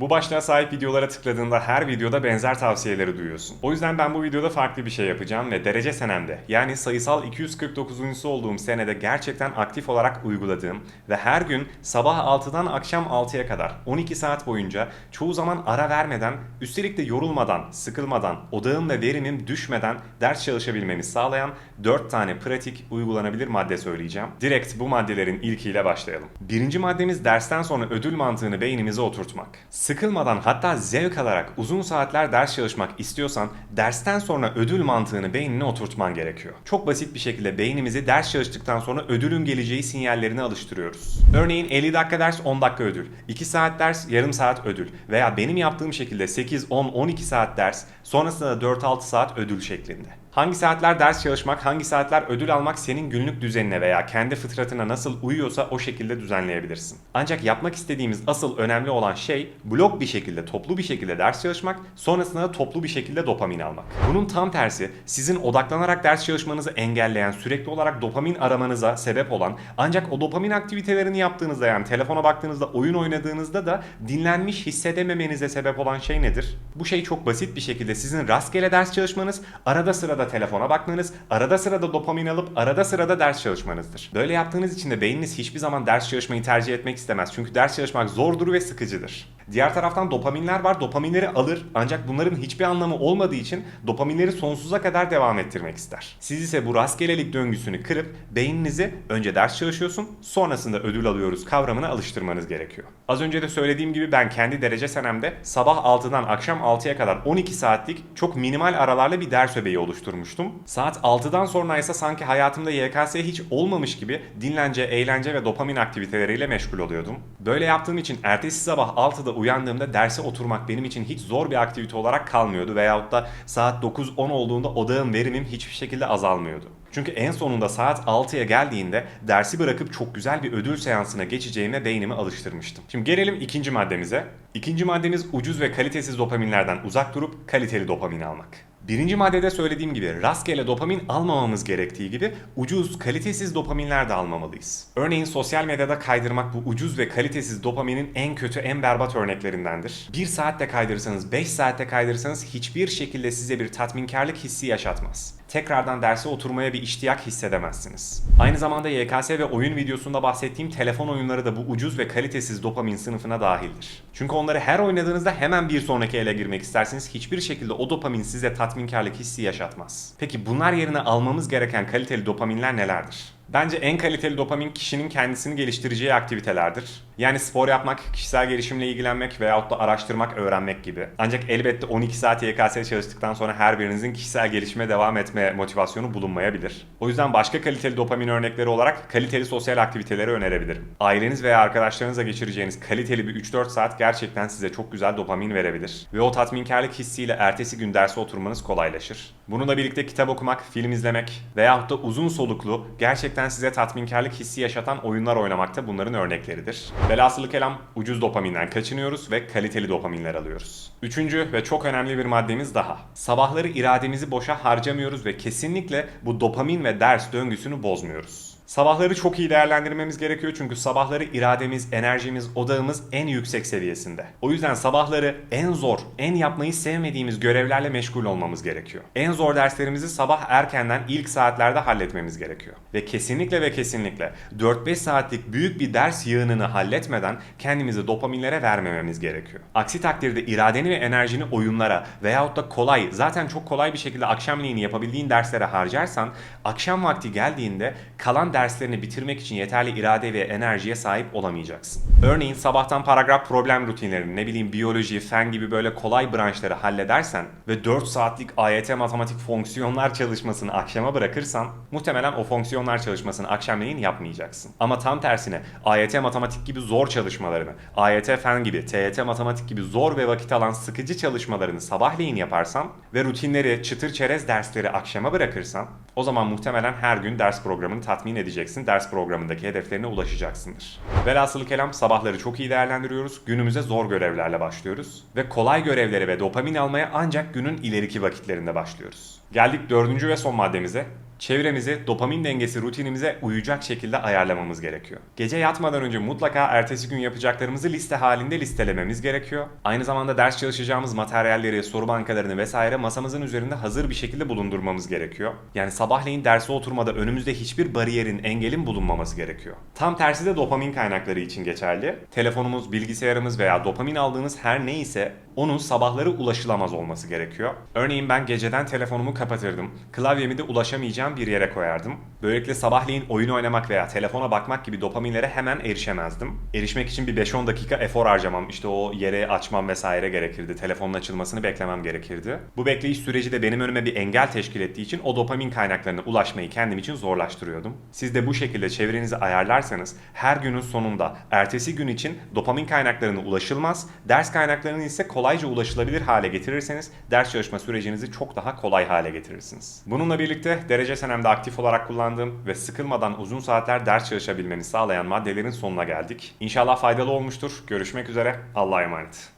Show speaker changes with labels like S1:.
S1: Bu başlığa sahip videolara tıkladığında her videoda benzer tavsiyeleri duyuyorsun. O yüzden ben bu videoda farklı bir şey yapacağım ve derece senemde yani sayısal 249. olduğum senede gerçekten aktif olarak uyguladığım ve her gün sabah 6'dan akşam 6'ya kadar 12 saat boyunca çoğu zaman ara vermeden, üstelik de yorulmadan, sıkılmadan, odağım ve verimim düşmeden ders çalışabilmemi sağlayan 4 tane pratik uygulanabilir madde söyleyeceğim. Direkt bu maddelerin ilkiyle başlayalım. Birinci maddemiz dersten sonra ödül mantığını beynimize oturtmak. Sıkılmadan hatta zevk alarak uzun saatler ders çalışmak istiyorsan dersten sonra ödül mantığını beynine oturtman gerekiyor. Çok basit bir şekilde beynimizi ders çalıştıktan sonra ödülün geleceği sinyallerini alıştırıyoruz. Örneğin 50 dakika ders 10 dakika ödül, 2 saat ders yarım saat ödül veya benim yaptığım şekilde 8, 10, 12 saat ders sonrasında da 4-6 saat ödül şeklinde. Hangi saatler ders çalışmak, hangi saatler ödül almak senin günlük düzenine veya kendi fıtratına nasıl uyuyorsa o şekilde düzenleyebilirsin. Ancak yapmak istediğimiz asıl önemli olan şey blok bir şekilde, toplu bir şekilde ders çalışmak, sonrasında da toplu bir şekilde dopamin almak. Bunun tam tersi sizin odaklanarak ders çalışmanızı engelleyen, sürekli olarak dopamin aramanıza sebep olan ancak o dopamin aktivitelerini yaptığınızda yani telefona baktığınızda, oyun oynadığınızda da dinlenmiş hissedememenize sebep olan şey nedir? Bu şey çok basit bir şekilde sizin rastgele ders çalışmanız, arada sırada telefona bakmanız, arada sırada dopamin alıp arada sırada ders çalışmanızdır. Böyle yaptığınız için de beyniniz hiçbir zaman ders çalışmayı tercih etmek istemez. Çünkü ders çalışmak zordur ve sıkıcıdır. Diğer taraftan dopaminler var. Dopaminleri alır ancak bunların hiçbir anlamı olmadığı için dopaminleri sonsuza kadar devam ettirmek ister. Siz ise bu rastgelelik döngüsünü kırıp beyninizi önce ders çalışıyorsun sonrasında ödül alıyoruz kavramına alıştırmanız gerekiyor. Az önce de söylediğim gibi ben kendi derece senemde sabah 6'dan akşam 6'ya kadar 12 saatlik çok minimal aralarla bir ders öbeği oluşturmuştum. Saat 6'dan sonra ise sanki hayatımda YKS hiç olmamış gibi dinlence, eğlence ve dopamin aktiviteleriyle meşgul oluyordum. Böyle yaptığım için ertesi sabah 6'da uyandığımda derse oturmak benim için hiç zor bir aktivite olarak kalmıyordu veyahut da saat 9-10 olduğunda odağım verimim hiçbir şekilde azalmıyordu. Çünkü en sonunda saat 6'ya geldiğinde dersi bırakıp çok güzel bir ödül seansına geçeceğime beynimi alıştırmıştım. Şimdi gelelim ikinci maddemize. İkinci maddemiz ucuz ve kalitesiz dopaminlerden uzak durup kaliteli dopamin almak. Birinci maddede söylediğim gibi rastgele dopamin almamamız gerektiği gibi ucuz, kalitesiz dopaminler de almamalıyız. Örneğin sosyal medyada kaydırmak bu ucuz ve kalitesiz dopaminin en kötü, en berbat örneklerindendir. 1 saatte kaydırırsanız, 5 saatte kaydırırsanız hiçbir şekilde size bir tatminkarlık hissi yaşatmaz. Tekrardan derse oturmaya bir iştiyak hissedemezsiniz. Aynı zamanda YKS ve oyun videosunda bahsettiğim telefon oyunları da bu ucuz ve kalitesiz dopamin sınıfına dahildir. Çünkü onları her oynadığınızda hemen bir sonraki ele girmek isterseniz hiçbir şekilde o dopamin size tatminkarlık hissi yaşatmaz. Peki bunlar yerine almamız gereken kaliteli dopaminler nelerdir? Bence en kaliteli dopamin kişinin kendisini geliştireceği aktivitelerdir. Yani spor yapmak, kişisel gelişimle ilgilenmek veyahut da araştırmak, öğrenmek gibi. Ancak elbette 12 saat YKS çalıştıktan sonra her birinizin kişisel gelişime devam etme motivasyonu bulunmayabilir. O yüzden başka kaliteli dopamin örnekleri olarak kaliteli sosyal aktiviteleri önerebilirim. Aileniz veya arkadaşlarınızla geçireceğiniz kaliteli bir 3-4 saat gerçekten size çok güzel dopamin verebilir. Ve o tatminkarlık hissiyle ertesi gün derse oturmanız kolaylaşır. Bununla birlikte kitap okumak, film izlemek veyahut da uzun soluklu gerçekten size tatminkarlık hissi yaşatan oyunlar oynamak da bunların örnekleridir. Velhasılı kelam ucuz dopaminden kaçınıyoruz ve kaliteli dopaminler alıyoruz. Üçüncü ve çok önemli bir maddemiz daha. Sabahları irademizi boşa harcamıyoruz ve kesinlikle bu dopamin ve ders döngüsünü bozmuyoruz. Sabahları çok iyi değerlendirmemiz gerekiyor çünkü sabahları irademiz, enerjimiz, odağımız en yüksek seviyesinde. O yüzden sabahları en zor, en yapmayı sevmediğimiz görevlerle meşgul olmamız gerekiyor. En zor derslerimizi sabah erkenden ilk saatlerde halletmemiz gerekiyor. Ve kesinlikle ve kesinlikle 4-5 saatlik büyük bir ders yığınını halletmeden kendimizi dopaminlere vermememiz gerekiyor. Aksi takdirde iradeni ve enerjini oyunlara veyahut da kolay, zaten çok kolay bir şekilde akşamleyin yapabildiğin derslere harcarsan akşam vakti geldiğinde kalan derslerini bitirmek için yeterli irade ve enerjiye sahip olamayacaksın. Örneğin sabahtan paragraf problem rutinlerini, ne bileyim biyoloji, fen gibi böyle kolay branşları halledersen ve 4 saatlik AYT matematik fonksiyonlar çalışmasını akşama bırakırsan muhtemelen o fonksiyonlar çalışmasını akşamleyin yapmayacaksın. Ama tam tersine AYT matematik gibi zor çalışmalarını, AYT fen gibi, TYT matematik gibi zor ve vakit alan sıkıcı çalışmalarını sabahleyin yaparsan ve rutinleri, çıtır çerez dersleri akşama bırakırsan o zaman muhtemelen her gün ders programını tatmin edeceksin. Ders programındaki hedeflerine ulaşacaksındır. Velhasılı kelam sabahları çok iyi değerlendiriyoruz. Günümüze zor görevlerle başlıyoruz. Ve kolay görevlere ve dopamin almaya ancak günün ileriki vakitlerinde başlıyoruz. Geldik dördüncü ve son maddemize. Çevremizi dopamin dengesi rutinimize uyacak şekilde ayarlamamız gerekiyor. Gece yatmadan önce mutlaka ertesi gün yapacaklarımızı liste halinde listelememiz gerekiyor. Aynı zamanda ders çalışacağımız materyalleri, soru bankalarını vesaire masamızın üzerinde hazır bir şekilde bulundurmamız gerekiyor. Yani sabahleyin derse oturmada önümüzde hiçbir bariyerin, engelin bulunmaması gerekiyor. Tam tersi de dopamin kaynakları için geçerli. Telefonumuz, bilgisayarımız veya dopamin aldığımız her neyse onun sabahları ulaşılamaz olması gerekiyor. Örneğin ben geceden telefonumu kapatırdım. Klavyemi de ulaşamayacağım bir yere koyardım. Böylelikle sabahleyin oyun oynamak veya telefona bakmak gibi dopaminlere hemen erişemezdim. Erişmek için bir 5-10 dakika efor harcamam, işte o yere açmam vesaire gerekirdi. Telefonun açılmasını beklemem gerekirdi. Bu bekleyiş süreci de benim önüme bir engel teşkil ettiği için o dopamin kaynaklarına ulaşmayı kendim için zorlaştırıyordum. Siz de bu şekilde çevrenizi ayarlarsanız her günün sonunda ertesi gün için dopamin kaynaklarına ulaşılmaz, ders kaynaklarının ise kolayca ulaşılabilir hale getirirseniz ders çalışma sürecinizi çok daha kolay hale getirirsiniz. Bununla birlikte derece senemde aktif olarak kullandığım ve sıkılmadan uzun saatler ders çalışabilmeni sağlayan maddelerin sonuna geldik. İnşallah faydalı olmuştur. Görüşmek üzere. Allah'a emanet.